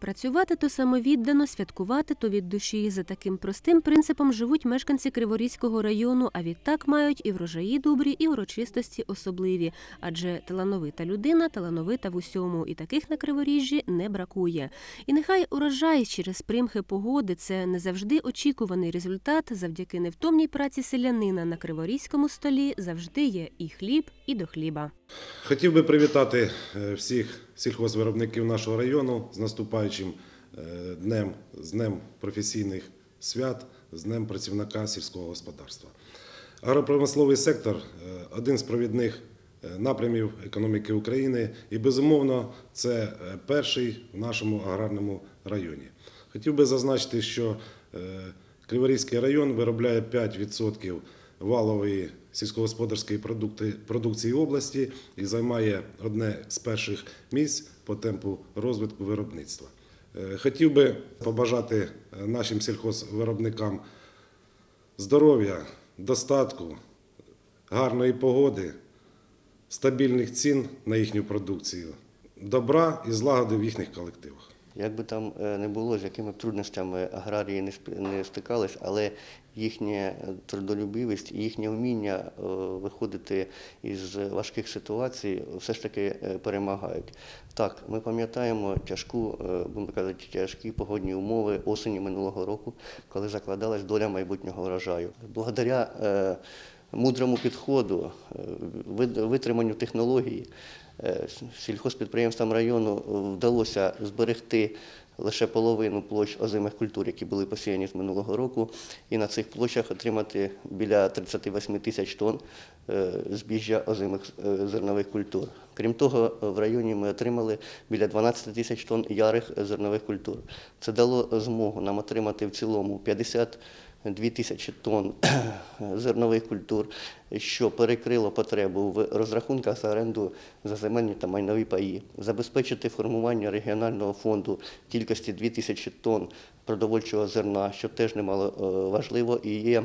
Працювати то самовіддано, святкувати то від душі. За таким простим принципом живуть мешканці Криворізького району, а відтак мають і врожаї добрі, і урочистості особливі. Адже талановита людина талановита в усьому, і таких на Криворіжжі не бракує. І нехай урожай через примхи погоди це не завжди очікуваний результат. Завдяки невтомній праці селянина на Криворізькому столі завжди є і хліб, і до хліба. Хотів би привітати е, всіх сільхозвиробників нашого району з наступаючим е, днем, з Днем професійних свят, з Днем працівника сільського господарства. Агропромисловий сектор е, один з провідних е, напрямів економіки України і, безумовно, це перший в нашому аграрному районі. Хотів би зазначити, що Криворізький район виробляє 5% валової сільськогосподарської продукції області і займає одне з перших місць по темпу розвитку виробництва. Е, Хотів би побажати е, нашим сільхозвиробникам здоров'я, достатку, гарної погоди, стабільних цін на їхню продукцію, добра і злагоди в їхніх колективах. Як би там е, не було, з якими б трудностями аграрії не стикались, але їхня трудолюбивість їхнє вміння е, виходити із важких ситуацій все ж таки е, перемагають. Так, ми пам'ятаємо тяжку, будемо казати, тяжкі погодні умови осені минулого року, коли закладалась доля майбутнього врожаю. Благодаря мудрому підходу, е, витриманню технології, е, сільхозпідприємствам району вдалося зберегти лише половину площ озимих культур, які були посіяні з минулого року, і на цих площах отримати біля 38 тисяч тонн е, збіжжя озимих зернових культур. Крім того, в районі ми отримали біля 12 тисяч тонн ярих зернових культур. Це дало змогу нам отримати в цілому 50 2 тисячі тонн зернових культур, що перекрило потребу в розрахунках за оренду за земельні та майнові паї, забезпечити формування регіонального фонду кількості 2 тисячі тонн продовольчого зерна, що теж немало е, важливо і є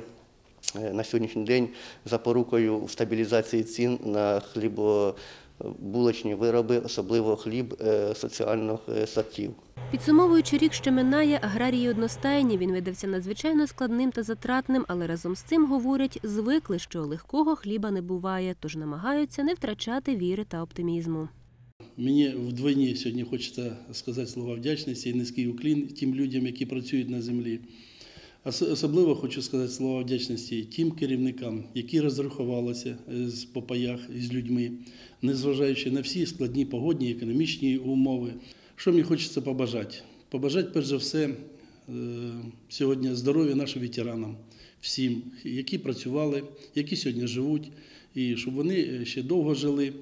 е, на сьогоднішній день запорукою в стабілізації цін на хлібобулочні вироби, особливо хліб е, соціальних е, сортів. Підсумовуючи рік, що минає, аграрії одностайні. Він видався надзвичайно складним та затратним, але разом з цим говорять, звикли, що легкого хліба не буває, тож намагаються не втрачати віри та оптимізму. Мені вдвойні сьогодні хочеться сказати слова вдячності і низький уклін тим людям, які працюють на землі. Ос- Особливо хочу сказати слова вдячності тим керівникам, які розрахувалися е, з по паях з людьми, незважаючи на всі складні погодні, економічні умови. Що мені хочеться побажати? Побажати, перш за все, е, сьогодні здоров'я нашим ветеранам, всім, які працювали, які сьогодні живуть, і щоб вони е, ще довго жили.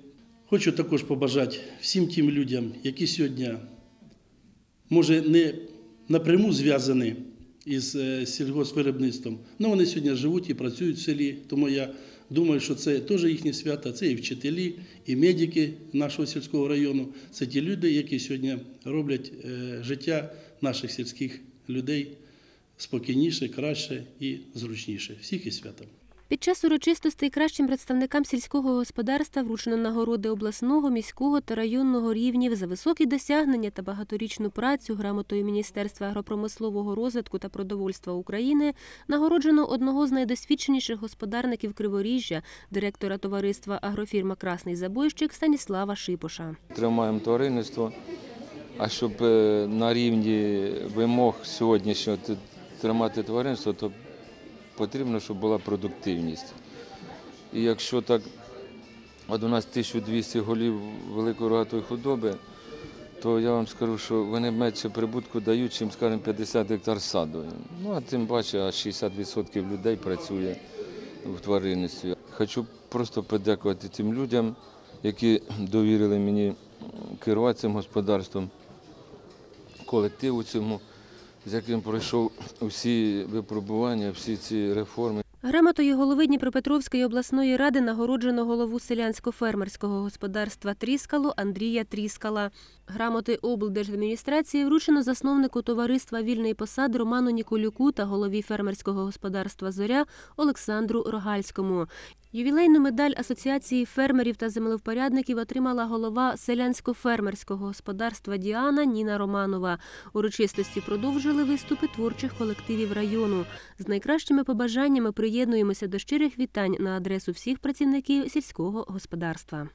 Хочу також побажати всім тим людям, які сьогодні, може, не напряму зв'язані із е, сільгоспвиробництвом, Ну, вони сьогодні живуть і працюють в селі. Тому я думаю, що це теж їхні свято, це і вчителі, і медики нашого сільського району. Це ті люди, які сьогодні роблять е, життя наших сільських людей спокійніше, краще і зручніше. Всіх і святом. Під час урочистостей кращим представникам сільського господарства вручено нагороди обласного, міського та районного рівнів за високі досягнення та багаторічну працю грамотою Міністерства агропромислового розвитку та продовольства України нагороджено одного з найдосвідченіших господарників Криворіжжя, директора товариства агрофірма Красний Забойщик Станіслава Шипоша. тримаємо тваринництво. А щоб е, на рівні вимог сьогоднішнього тримати тваринство, то потрібно, щоб була продуктивність. І якщо так, от у нас 1200 голів великої рогатої худоби, то я вам скажу, що вони менше прибутку дають, чим, скажімо, 50 гектар саду. Ну, а тим паче, а 60% людей працює в тваринництві. Хочу просто подякувати тим людям, які довірили мені керувати цим господарством, колективу цьому, з яким пройшов усі випробування, всі ці реформи. Грамотою голови Дніпропетровської обласної ради нагороджено голову селянсько-фермерського господарства Тріскало Андрія Тріскала. Грамоти облдержадміністрації вручено засновнику товариства вільної посади Роману Ніколюку та голові фермерського господарства Зоря Олександру Рогальському. Ювілейну медаль Асоціації фермерів та землевпорядників отримала голова селянсько-фермерського господарства Діана Ніна Романова. Урочистості продовжили виступи творчих колективів району. З найкращими побажаннями приєднуємося до щирих вітань на адресу всіх працівників сільського господарства.